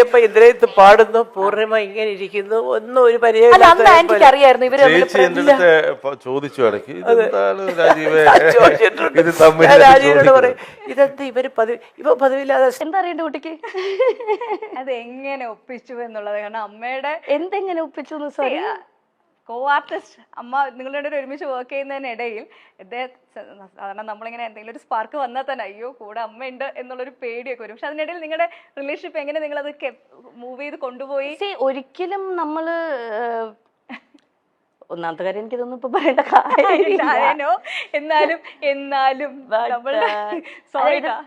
ഇപ്പൊ ഇതിനകത്ത് പാടുന്നു പൂർണിമ ഇങ്ങനെ ഇരിക്കുന്നു. ഒന്നും ഒരു ചോദിച്ചു രാജീവിനോട്. പറയും ഇതെന്ത് ഇവർ പതിവ് ഇപ്പൊ പതിവില്ലാതെ എന്താ അറിയണ്ട കുട്ടിക്ക്? അത് എങ്ങനെ ഒപ്പിച്ചു എന്നുള്ളത്? കാരണം അമ്മയുടെ എന്തെങ്ങനെ ഒപ്പിച്ചു സോറി? കോ ആർട്ടിസ്റ്റ് അമ്മ നിങ്ങളുടെ രണ്ടുപേരും ഒരുമിച്ച് വർക്ക് ചെയ്യുന്നതിനിടയിൽ ഇദ്ദേഹം സാധാരണ നമ്മളിങ്ങനെ എന്തെങ്കിലും ഒരു സ്പാർക്ക് വന്നാൽ തന്നെ അയ്യോ കൂടെ അമ്മയുണ്ട് എന്നുള്ളൊരു പേടിയൊക്കെ വരും. പക്ഷെ അതിനിടയിൽ നിങ്ങളുടെ റിലേഷൻഷിപ്പ് എങ്ങനെ നിങ്ങൾ അത് മൂവ് ചെയ്ത് കൊണ്ടുപോയി? ഒരിക്കലും നമ്മൾ ഒന്നാമത്തെ കാര്യം എനിക്കിതൊന്നും ഇപ്പൊ പറയേണ്ട കാര്യമില്ലോ. എന്നാലും എന്നാലും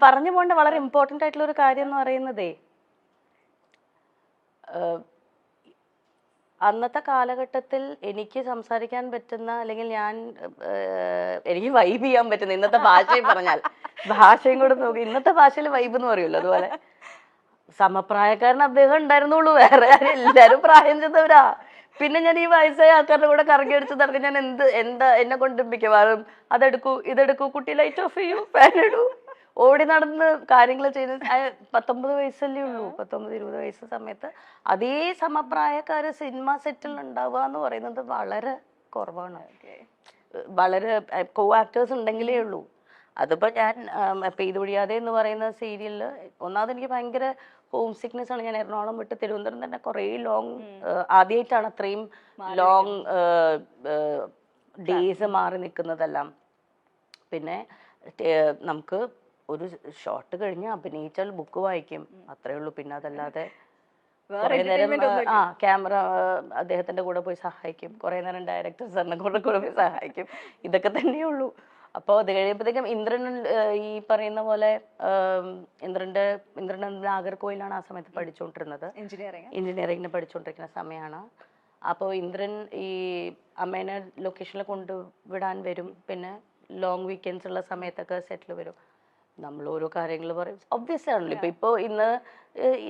പറഞ്ഞു പോകേണ്ട വളരെ ഇമ്പോർട്ടന്റ് ആയിട്ടുള്ള ഒരു കാര്യം എന്ന് പറയുന്നതേ അന്നത്തെ കാലഘട്ടത്തിൽ എനിക്ക് സംസാരിക്കാൻ പറ്റുന്ന അല്ലെങ്കിൽ ഞാൻ എനിക്ക് വൈബ് ചെയ്യാൻ പറ്റുന്ന ഇന്നത്തെ ഭാഷയും പറഞ്ഞാൽ ഭാഷയും കൂടെ നോക്കി ഇന്നത്തെ ഭാഷയിൽ വൈബ് എന്ന് പറയുമല്ലോ അതുപോലെ. സമപ്രായക്കാരൻ അദ്ദേഹം ഉണ്ടായിരുന്നുള്ളൂ വേറെ എല്ലാരും പ്രായം ചെന്നവരാ. പിന്നെ ഞാൻ ഈ വയസ്സായ ആൾക്കാരുടെ കൂടെ കറങ്ങി അടിച്ച് നടക്കും ഞാൻ എന്ത് എന്താ എന്നെ കൊണ്ട് അതെടുക്കൂ ഇതെടുക്കൂ കുട്ടി ലൈറ്റ് ഓഫ് ചെയ്യൂ ഫാൻ ഇടൂ. ഓടി നടന്ന് കാര്യങ്ങൾ ചെയ്ത് പത്തൊമ്പത് വയസ്സല്ലേ ഉള്ളൂ. പത്തൊമ്പത് ഇരുപത് വയസ്സ് സമയത്ത് അതേ സമപ്രായക്കാര് സിനിമ സെറ്റിൽ ഉണ്ടാവുക എന്ന് പറയുന്നത് വളരെ കുറവാണ്. വളരെ കോ ആക്ടേഴ്സ് ഉണ്ടെങ്കിലേ ഉള്ളൂ. അതിപ്പോ ഞാൻ പെയ്തു പൊഴിയാതെ എന്ന് പറയുന്ന സീരിയലിൽ ഒന്നാമത് എനിക്ക് ഭയങ്കര ഹോം സിക്നെസ് ആണ്. ഞാൻ എറണാകുളം വിട്ട് തിരുവനന്തപുരം തന്നെ കുറേ ലോങ് ആദ്യമായിട്ടാണ് അത്രയും ലോങ് ഡേയ്സ് മാറി നിൽക്കുന്നതെല്ലാം. പിന്നെ നമുക്ക് ഒരു ഷോട്ട് കഴിഞ്ഞ് അഭിനയിച്ചാൽ ബുക്ക് വായിക്കും. അത്രേ ഉള്ളൂ. പിന്നെ അതല്ലാതെ കുറേ നേരം ആ ക്യാമറ അദ്ദേഹത്തിന്റെ കൂടെ പോയി സഹായിക്കും. കുറേ നേരം ഡയറക്ടർ സാറിന്റെ കൂടെ കൂടെ പോയി സഹായിക്കും. ഇതൊക്കെ തന്നെയേ ഉള്ളൂ. അപ്പോൾ അത് കഴിയുമ്പോഴത്തേക്കും ഇന്ദ്രൻ ഈ പറയുന്ന പോലെ ഇന്ദ്രന്റെ ഇന്ദ്രൻ നാഗർകോയിലാണ് ആ സമയത്ത് പഠിച്ചുകൊണ്ടിരുന്നത്. എഞ്ചിനീയറിംഗ് എഞ്ചിനീയറിംഗിന് പഠിച്ചുകൊണ്ടിരിക്കുന്ന സമയമാണ്. അപ്പോൾ ഇന്ദ്രൻ ഈ അമ്മേനെ ലൊക്കേഷനിൽ കൊണ്ടുവിടാൻ വരും. പിന്നെ ലോങ് വീക്കെൻഡ്സ് ഉള്ള സമയത്തൊക്കെ സെറ്റിൽ വരും. നമ്മൾ ഓരോ കാര്യങ്ങൾ പറയും. ഒബ്വിയസ് ആണല്ലോ. ഇപ്പൊ ഇപ്പൊ ഇന്ന്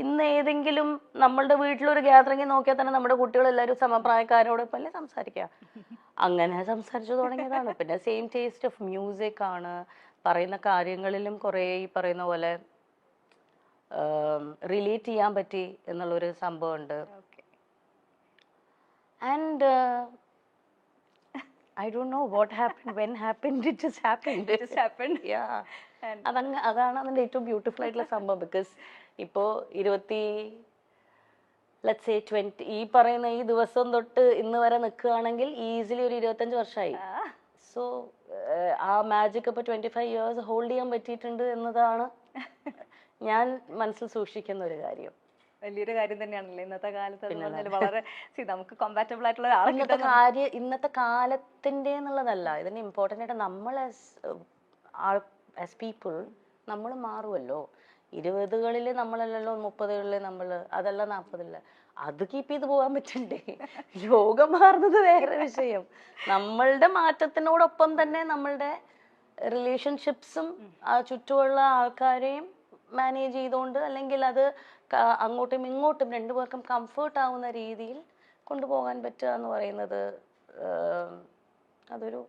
ഇന്ന് ഏതെങ്കിലും നമ്മളുടെ വീട്ടിലൊരു ഗ്യാതറിംഗ് നോക്കിയാൽ തന്നെ നമ്മുടെ കുട്ടികൾ എല്ലാവരും സമപ്രായക്കാരോടൊപ്പം അല്ലേ സംസാരിക്കുക അങ്ങനെ സംസാരിച്ചു തുടങ്ങിയതാണ്. പിന്നെ സെയിം ടേസ്റ്റ് ഓഫ് മ്യൂസിക് ആണ്. പറയുന്ന കാര്യങ്ങളിലും കുറേ ഈ പറയുന്ന പോലെ റിലേറ്റ് ചെയ്യാൻ പറ്റി എന്നുള്ളൊരു സംഭവമുണ്ട് and I don't know what happen when happen it just happen just happened. അതങ്ങ് അതാണ് അതിന്റെ ഏറ്റവും ബ്യൂട്ടിഫുൾ ആയിട്ടുള്ള സംഭവം ബിക്കോസ് ഇപ്പോ ഇരുപത്തി ലെറ്റ്സ് സേ ട്വന്റി ഈ പറയുന്ന ഈ ദിവസം തൊട്ട് ഇന്ന് വരെ നിൽക്കുകയാണെങ്കിൽ ഈസിലി ഒരു ഇരുപത്തഞ്ച് വർഷമായി. സോ ആ മാജിക് ഇപ്പൊ ട്വന്റി ഫൈവ് ഇയേഴ്സ് ഹോൾഡ് ചെയ്യാൻ പറ്റിയിട്ടുണ്ട് എന്നതാണ് ഞാൻ മനസ്സിൽ സൂക്ഷിക്കുന്ന ഒരു കാര്യം. വലിയൊരു കാര്യം തന്നെയാണല്ലോ. ഇന്നത്തെ കാലത്ത് എന്ന് പറഞ്ഞാൽ വളരെ നമുക്ക് കോമ്പാറ്റബിൾ ആയിട്ടുള്ള ഇന്നത്തെ കാര്യം ഇന്നത്തെ കാലത്തിന്റെ എന്നുള്ളതല്ല. ഇതിന് ഇമ്പോർട്ടന്റ് ആയിട്ട് നമ്മൾ ആസ് പീപ്പിൾ നമ്മൾ മാറുമല്ലോ ഇരുപതുകളിൽ നമ്മളല്ലല്ലോ മുപ്പതുകളിൽ നമ്മൾ അതല്ല നാൽപ്പതില്ല അത് കീപ്പ് ചെയ്ത് പോകാൻ പറ്റണ്ടേ? ലോകം മാറുന്നത് വേറെ വിഷയം. നമ്മളുടെ മാറ്റത്തിനോടൊപ്പം തന്നെ നമ്മളുടെ റിലേഷൻഷിപ്സും ചുറ്റുമുള്ള ആൾക്കാരെയും മാനേജ് ചെയ്തുകൊണ്ട് അല്ലെങ്കിൽ അത് അങ്ങോട്ടും ഇങ്ങോട്ടും രണ്ടുപേർക്കും കംഫർട്ട് ആവുന്ന രീതിയിൽ കൊണ്ടുപോകാൻ പറ്റുക എന്ന് പറയുന്നത് അതൊരു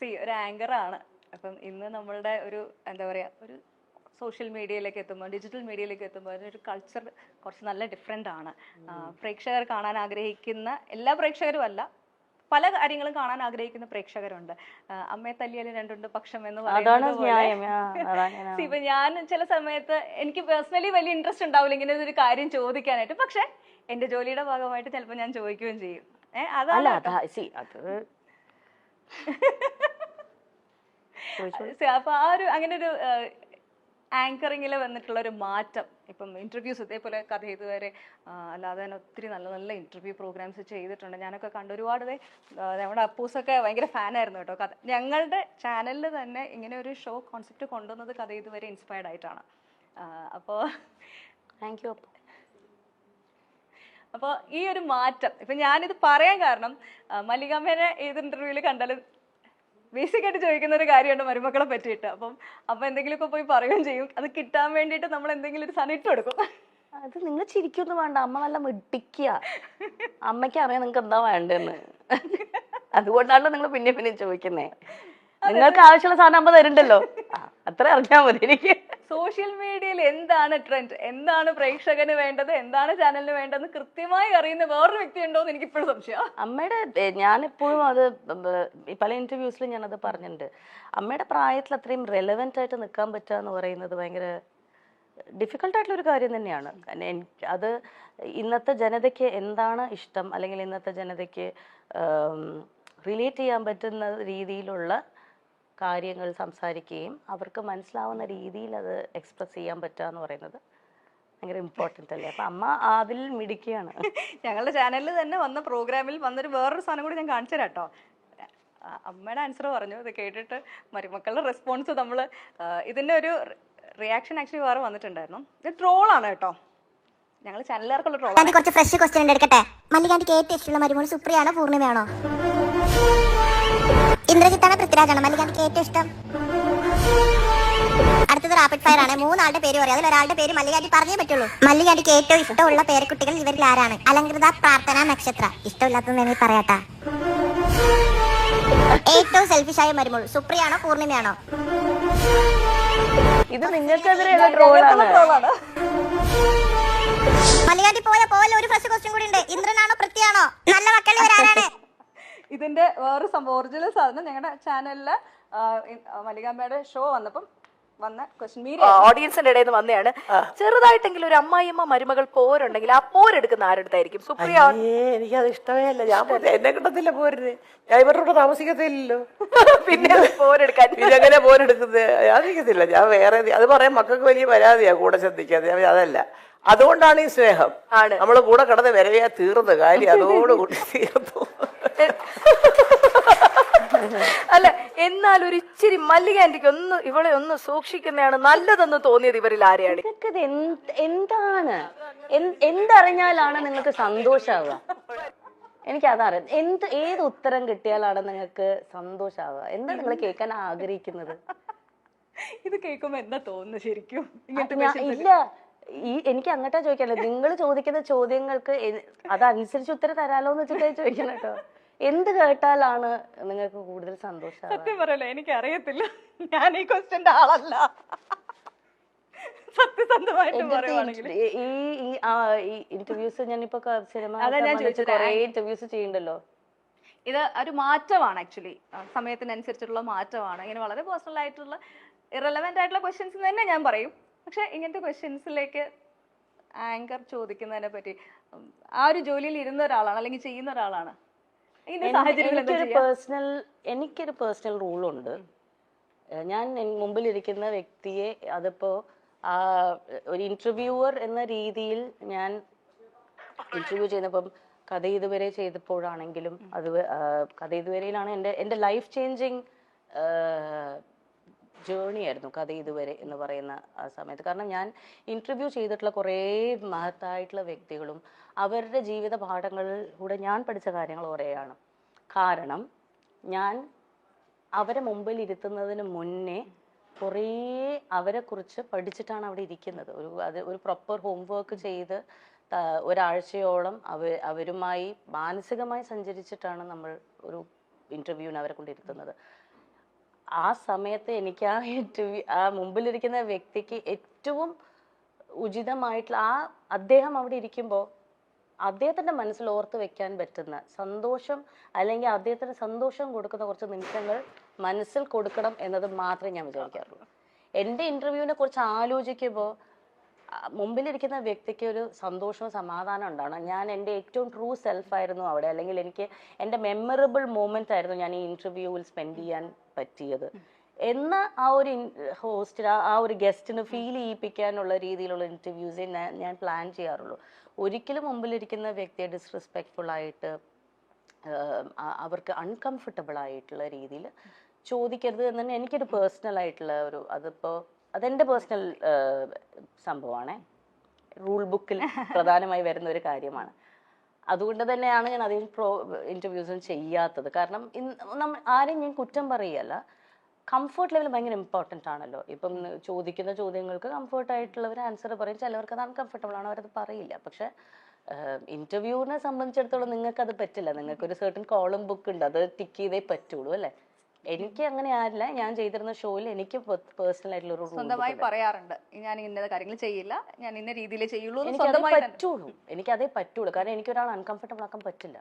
സി ഒരു ആങ്കർ ആണ്. അപ്പം ഇന്ന് നമ്മളുടെ ഒരു എന്താ പറയുക ഒരു സോഷ്യൽ മീഡിയയിലേക്ക് എത്തുമ്പോൾ ഡിജിറ്റൽ മീഡിയയിലേക്ക് എത്തുമ്പോൾ അതിനൊരു കൾച്ചർ കുറച്ച് നല്ല ഡിഫറെന്റ് ആണ്. പ്രേക്ഷകർ കാണാൻ ആഗ്രഹിക്കുന്ന എല്ലാ പ്രേക്ഷകരും അല്ല പല കാര്യങ്ങളും കാണാൻ ആഗ്രഹിക്കുന്ന പ്രേക്ഷകരുണ്ട്. അമ്മയെ തല്ലിയാലും രണ്ടുണ്ട് പക്ഷം എന്ന് പറയുന്നത് ഇപ്പൊ ഞാൻ ചില സമയത്ത് എനിക്ക് പേഴ്സണലി വലിയ ഇൻട്രസ്റ്റ് ഉണ്ടാവില്ല ഇങ്ങനെ ഒരു കാര്യം ചോദിക്കാനായിട്ട്. പക്ഷെ എന്റെ ജോലിയുടെ ഭാഗമായിട്ട് ചിലപ്പോൾ ഞാൻ ചോദിക്കുകയും ചെയ്യും. ഏഹ് സി അത് അപ്പൊ ആ ഒരു അങ്ങനെ ഒരു ആങ്കറിങ്ങിൽ വന്നിട്ടുള്ള ഒരു മാറ്റം. ഇപ്പം ഇന്റർവ്യൂസ് ഇതേപോലെ കഥ ഇതുവരെ അല്ലാതെ തന്നെ ഒത്തിരി നല്ല നല്ല ഇന്റർവ്യൂ പ്രോഗ്രാംസ് ചെയ്തിട്ടുണ്ട്. ഞാനൊക്കെ കണ്ട് ഒരുപാട് നമ്മുടെ അപ്പൂസൊക്കെ ഭയങ്കര ഫാനായിരുന്നു കേട്ടോ. കഥ ഞങ്ങളുടെ ചാനലിൽ തന്നെ ഇങ്ങനെ ഒരു ഷോ കോൺസെപ്റ്റ് കൊണ്ടുവന്നത് കഥ ഇതുവരെ ഇൻസ്പയർഡ് ആയിട്ടാണ്. അപ്പോൾ താങ്ക് യു അപ്പോൾ ഈ ഒരു മാറ്റം ഇപ്പം ഞാനിത് പറയാൻ കാരണം മല്ലികാമ്മേനെ ഏത് ഇന്റർവ്യൂവിൽ കണ്ടാലും ബേസിക് ആയിട്ട് ചോദിക്കുന്ന ഒരു കാര്യമുണ്ട് മരുമക്കളെ പറ്റിയിട്ട്. അപ്പം അപ്പൊ എന്തെങ്കിലുമൊക്കെ പോയി പറയുകയും ചെയ്യും. അത് കിട്ടാൻ വേണ്ടിയിട്ട് നമ്മൾ എന്തെങ്കിലും ഒരു സാധനം ഇട്ട് കൊടുക്കും അത് നിങ്ങൾ ചിരിക്കൊന്നും വേണ്ട. അമ്മ നല്ല മിടിക്കുക അമ്മയ്ക്ക് അറിയാം നിങ്ങൾക്ക് എന്താ വേണ്ടെന്ന്. അതുകൊണ്ടാണല്ലോ നിങ്ങൾ പിന്നെ പിന്നെ ചോദിക്കുന്നേ. നിങ്ങൾക്ക് ആവശ്യമുള്ള സാധനം നമ്മൾ തരുന്നുണ്ടല്ലോ. അത്ര അറിഞ്ഞാൽ മതി എനിക്ക്. സോഷ്യൽ മീഡിയയിൽ എന്താണ് ട്രെൻഡ് എന്താണ് പ്രേക്ഷകന് വേണ്ടത്? എന്താണ് ചാനലിന് വേണ്ടതെന്ന് കൃത്യമായി അറിയുന്ന വേറൊരു വ്യക്തി ഉണ്ടോ എന്ന് എനിക്ക് ഇപ്പോഴും സംശയം. അമ്മയുടെ ഞാനെപ്പോഴും അത് പല ഇന്റർവ്യൂസിലും ഞാനത് പറഞ്ഞിട്ടുണ്ട്. അമ്മയുടെ പ്രായത്തിൽ അത്രയും റെലവെന്റ് ആയിട്ട് നിൽക്കാൻ പറ്റുക എന്ന് പറയുന്നത് ഭയങ്കര ഡിഫിക്കൽട്ടായിട്ടുള്ള ഒരു കാര്യം തന്നെയാണ്. അത് ഇന്നത്തെ ജനതയ്ക്ക് എന്താണ് ഇഷ്ടം? അല്ലെങ്കിൽ ഇന്നത്തെ ജനതയ്ക്ക് റിലേറ്റ് ചെയ്യാൻ പറ്റുന്ന രീതിയിലുള്ള കാര്യങ്ങൾ സംസാരിക്കുകയും അവർക്ക് മനസ്സിലാവുന്ന രീതിയിൽ അത് എക്സ്പ്രസ് ചെയ്യാൻ പറ്റുക എന്ന് പറയുന്നത് ഭയങ്കര ഇമ്പോർട്ടന്റ് അല്ലേ? അപ്പം അമ്മ അതിൽ മിടിക്കുകയാണ് ഞങ്ങളുടെ ചാനലിൽ തന്നെ വന്ന പ്രോഗ്രാമിൽ വന്നൊരു വേറൊരു സാധനം കൂടി ഞാൻ കാണിച്ചു തരാം കേട്ടോ അമ്മയുടെ ആൻസർ പറഞ്ഞു. ഇത് കേട്ടിട്ട് മരുമക്കളുടെ റെസ്പോൺസ് നമ്മൾ ഇതിന്റെ ഒരു റിയാക്ഷൻ ആക്ച്വലി വേറെ വന്നിട്ടുണ്ടായിരുന്നു. ഇത് ട്രോളാണ് കേട്ടോ. ഞങ്ങൾ ചാനലുകാർക്കുള്ള ട്രോൾ കുറച്ച് ഫ്രഷ് ക്വസ്റ്റ്യൻ എടുക്കട്ടെ? മല്ലികാന്റിക്ക് ഏറ്റവും ഇഷ്ടമുള്ള മരുമോൾ സുപ്രിയാണോ പൂർണിമയാണോ ഇന്ദ്രജിത്താണോ പൃഥ്വിരാജാണ്. മല്ലികാന്തിക്ക് ഏറ്റവും ഇഷ്ടം? അടുത്തത് റാപ്പിഡ് ഫയർ ആണ്. മൂന്നാളുടെ പേര് പറയാം. അതിൽ ഒരാളുടെ പേര് മല്ലികാന്തി പറഞ്ഞേ പറ്റുള്ളൂ. മല്ലികാന്തിക്ക് ഏറ്റവും ഇഷ്ടമുള്ള പേരക്കുട്ടികൾ ഇവരിൽ ആരാണ്? അലങ്കൃത പ്രാർത്ഥന നക്ഷത്ര. ഇഷ്ടമില്ലാത്തത് വേണമെങ്കിൽ പറയാട്ടാ. ഏറ്റവും സെൽഫിഷായ മരുമോൾ. സുപ്രിയാണോ പൂർണിമയാണോ? ഇത് നിങ്ങൾക്കെതിരെയുള്ള ട്രോളാണ്. പോയ? പോലെ ഒരു ഫസ്റ്റ് ക്വസ്റ്റ്യൻ കൂടി ഉണ്ട്. ഇന്ദ്രനാണോ പൃഥ്വിയാണോ? നല്ല മക്കളിൽ ഇവരാരാണ് ഇതിന്റെ വേറെ സംഭവം ഒറിജിനൽ സാധനം ഞങ്ങളുടെ ചാനലിൽ മല്ലികാമ്മയുടെ ഷോ വന്നപ്പം വന്ന ക്വസ്റ്റ്യൻ ഓഡിയൻസിന്റെ ഇടയിൽ നിന്ന് വന്നതാണ് ചെറുതായിട്ടെങ്കിലും ഒരു അമ്മായിയമ്മ മരുമകൾ പോരുണ്ടെങ്കിൽ ആ പോരെടുക്കുന്ന ആരെടുത്തായിരിക്കും സുപ്രിയ. എനിക്ക് എനിക്കത് ഇഷ്ടമേ അല്ല. ഞാൻ എന്നെ കിട്ടത്തില്ല പോരുന്നത് ഞാൻ ഇവരുടെ കൂടെ താമസിക്കത്തില്ലല്ലോ. പിന്നെ പോരെടുക്കാൻ. ഇതെങ്ങനെ പോരെടുക്കുന്നത്? ഞാൻ ഞാൻ വേറെ അത് പറയാൻ മക്കൾക്ക് വലിയ പരാതിയാ കൂടെ ശ്രദ്ധിക്കാതെ. അതല്ല. അതുകൊണ്ടാണ് ഈ സ്നേഹം. ആണ്. നമ്മൾ കൂടെ കിടന്ന് വരവയാ തീർന്ന. കാര്യം അതോടുകൂടി തീർന്നു. അല്ല എന്നാൽ ഒരു ഇച്ചിരി മല്ലിക ആന്റിക്ക് ഒന്ന് ഇവളെ ഒന്ന് സൂക്ഷിക്കുന്നതാണ് നല്ലതെന്ന് തോന്നിയത് ഇവരിൽ ആരെയാണ്? നിങ്ങൾക്കിത് എന്താണ്? എന്ത് എന്തറിഞ്ഞാലാണ് നിങ്ങൾക്ക് സന്തോഷാവുക? എനിക്ക് അതറിയാം എന്ത് ഏത് ഉത്തരം കിട്ടിയാലാണ് നിങ്ങൾക്ക് സന്തോഷാവുക? എന്താ നിങ്ങൾ കേൾക്കാൻ ആഗ്രഹിക്കുന്നത്? ഇത് കേൾക്കുമ്പോ എന്താ തോന്നുന്നു ശരിക്കും? ഇല്ല. ഈ എനിക്ക് അങ്ങോട്ടാ ചോദിക്കാനുള്ളത്. നിങ്ങൾ ചോദിക്കുന്ന ചോദ്യങ്ങൾക്ക് അതനുസരിച്ച് ഉത്തരം തരാലോ എന്ന് വെച്ചിട്ടാ ചോദിക്കണം കേട്ടോ. എന്ത് കേട്ടാലാണ് നിങ്ങൾക്ക് കൂടുതൽ സന്തോഷം സത്യം പറയല്ലോ എനിക്ക് അറിയത്തില്ല ഞാൻ ഈ ക്വസ്റ്റ്യന്റെ ആളല്ല. സത്യസന്ധമായിട്ട് ഈ ഈ- ഇന്റർവ്യൂസ് ഞാനിപ്പോ സിനിമ. കുറെ ഇന്റർവ്യൂസ് ചെയ്യണ്ടല്ലോ? ഇത് ഒരു മാറ്റമാണ് ആക്ച്വലി സമയത്തിനനുസരിച്ചിട്ടുള്ള മാറ്റമാണ്. ഇങ്ങനെ വളരെ പേഴ്സണൽ ആയിട്ടുള്ള ഇറലവെന്റ് ആയിട്ടുള്ള ക്വസ്റ്റ്യൻസ് തന്നെ ഞാൻ പറയും. പക്ഷെ ഇങ്ങനത്തെ ക്വസ്റ്റ്യൻസിലേക്ക് ആങ്കർ ചോദിക്കുന്നതിനെ പറ്റി ആ ഒരു ജോലിയിൽ ഇരുന്ന ഒരാളാണ് അല്ലെങ്കിൽ ചെയ്യുന്ന ഒരാളാണ്. എനിക്കൊരു? പേഴ്സണൽ എനിക്കൊരു പേഴ്സണൽ റൂളുണ്ട് ഞാൻ മുമ്പിൽ ഇരിക്കുന്ന വ്യക്തിയെ അതിപ്പോ ആ ഒരു ഇന്റർവ്യൂവർ എന്ന രീതിയിൽ ഞാൻ ഇന്റർവ്യൂ ചെയ്യുന്നപ്പം കഥ ഇതുവരെ ചെയ്തപ്പോഴാണെങ്കിലും അത് കഥ ഇതുവരെയിലാണ് എന്റെ എന്റെ ലൈഫ് ചേഞ്ചിങ് ജേണി ആയിരുന്നു കഥ ഇതുവരെ എന്ന് പറയുന്ന ആ സമയത്ത്. കാരണം ഞാൻ ഇന്റർവ്യൂ ചെയ്തിട്ടുള്ള കുറേ മഹത്തായിട്ടുള്ള വ്യക്തികളും അവരുടെ ജീവിത പാഠങ്ങളിലൂടെ ഞാൻ പഠിച്ച കാര്യങ്ങൾ കുറേയാണ്. കാരണം ഞാൻ അവരെ മുമ്പിൽ ഇരുത്തുന്നതിന് മുന്നേ കുറേ അവരെക്കുറിച്ച് പഠിച്ചിട്ടാണ് അവിടെ ഇരിക്കുന്നത്. ഒരു അത് ഒരു പ്രോപ്പർ ഹോംവർക്ക് ചെയ്ത് ഒരാഴ്ചയോളം അവ അവരുമായി മാനസികമായി സഞ്ചരിച്ചിട്ടാണ് നമ്മൾ ഒരു ഇന്റർവ്യൂവിന് അവരെ കൊണ്ടിരുത്തുന്നത് ആ സമയത്ത് എനിക്ക് ആ ഇന്റർവ്യൂ ആ മുമ്പിലിരിക്കുന്ന വ്യക്തിക്ക് ഏറ്റവും ഉചിതമായിട്ടുള്ള ആ അദ്ദേഹം അവിടെ ഇരിക്കുമ്പോൾ അദ്ദേഹത്തിന്റെ മനസ്സിൽ ഓർത്ത് വെക്കാൻ പറ്റുന്ന സന്തോഷം അല്ലെങ്കിൽ അദ്ദേഹത്തിന് സന്തോഷം കൊടുക്കുന്ന കുറച്ച് നിമിഷങ്ങൾ മനസ്സിൽ കൊടുക്കണം എന്നത് മാത്രമേ ഞാൻ വിചാരിക്കാറുള്ളൂ. എന്റെ ഇന്റർവ്യൂവിനെ കുറിച്ച് ആലോചിക്കുമ്പോൾ മുമ്പിലിരിക്കുന്ന വ്യക്തിക്ക് ഒരു സന്തോഷവും സമാധാനം ഉണ്ടാവണം. ഞാൻ എന്റെ ഏറ്റവും ട്രൂ സെൽഫ് ആയിരുന്നു അവിടെ. അല്ലെങ്കിൽ എനിക്ക് എന്റെ മെമ്മറബിൾ മൂമെന്റ് ആയിരുന്നു ഞാൻ ഈ ഇന്റർവ്യൂവിൽ സ്പെൻഡ് ചെയ്യാൻ പറ്റിയത്. എന്ന് ആ ഒരു ഹോസ്റ്റിന് ആ ഒരു ഗസ്റ്റിന് ഫീൽ ചെയ്യിപ്പിക്കാനുള്ള രീതിയിലുള്ള ഇന്റർവ്യൂസ് ഞാൻ പ്ലാൻ ചെയ്യാറുള്ളൂ. ഒരിക്കലും മുമ്പിലിരിക്കുന്ന വ്യക്തിയെ ഡിസ്റെസ്പെക്ട്ഫുൾ ആയിട്ട് അവർക്ക് അൺകംഫർട്ടബിൾ ആയിട്ടുള്ള രീതിയിൽ ചോദിക്കരുത് എന്ന് തന്നെ എനിക്കൊരു പേഴ്സണൽ ആയിട്ടുള്ള ഒരു അതിപ്പോൾ അതെന്റെ പേഴ്സണൽ സംഭവമാണ്. റൂൾ ബുക്കിൽ പ്രധാനമായി വരുന്ന ഒരു കാര്യമാണ്. അതുകൊണ്ട് തന്നെയാണ് ഞാൻ അധികം പ്രോ ചെയ്യാത്തത്. കാരണം നമ്മൾ ആരെയും ഞാൻ കുറ്റം പറയുകയല്ല കംഫർട്ട് ലെവൽ ഭയങ്കര ഇമ്പോർട്ടന്റ് ആണല്ലോ. ഇപ്പം ചോദിക്കുന്ന ചോദ്യങ്ങൾക്ക് കംഫർട്ട് ആയിട്ടുള്ളവർ ആൻസർ പറയും. ചിലവർക്ക് അത് അൺകംഫർട്ടബിൾ ആണ്. അവരത് പറയില്ല. പക്ഷെ ഇന്റർവ്യൂവിനെ സംബന്ധിച്ചിടത്തോളം നിങ്ങൾക്ക് അത് പറ്റില്ല. നിങ്ങൾക്ക് ഒരു സർട്ടൻ കോളം ബുക്ക് ഉണ്ട്. അത് ടിക്ക് ചെയ്തേ പറ്റുള്ളൂ അല്ലേ? എനിക്ക് അങ്ങനെ ആരില്ല. ഞാൻ ചെയ്തിരുന്ന ഷോയിൽ എനിക്ക് പേഴ്സണൽ ആയിട്ടുള്ള ഒരു സ്വന്തമായി പറയാറുണ്ട്. ഞാൻ ഇന്ന കാര്യങ്ങൾ ചെയ്യില്ല. ഞാൻ ഇന്ന രീതിയിലേ ചെയ്യുള്ളൂ എന്ന് എനിക്ക് അതേ പറ്റുള്ളൂ. എനിക്ക് അതേ പറ്റുള്ളൂ. കാരണം എനിക്ക് ഒരാൾ അൺകംഫർട്ടബിൾ ആക്കാൻ പറ്റില്ല.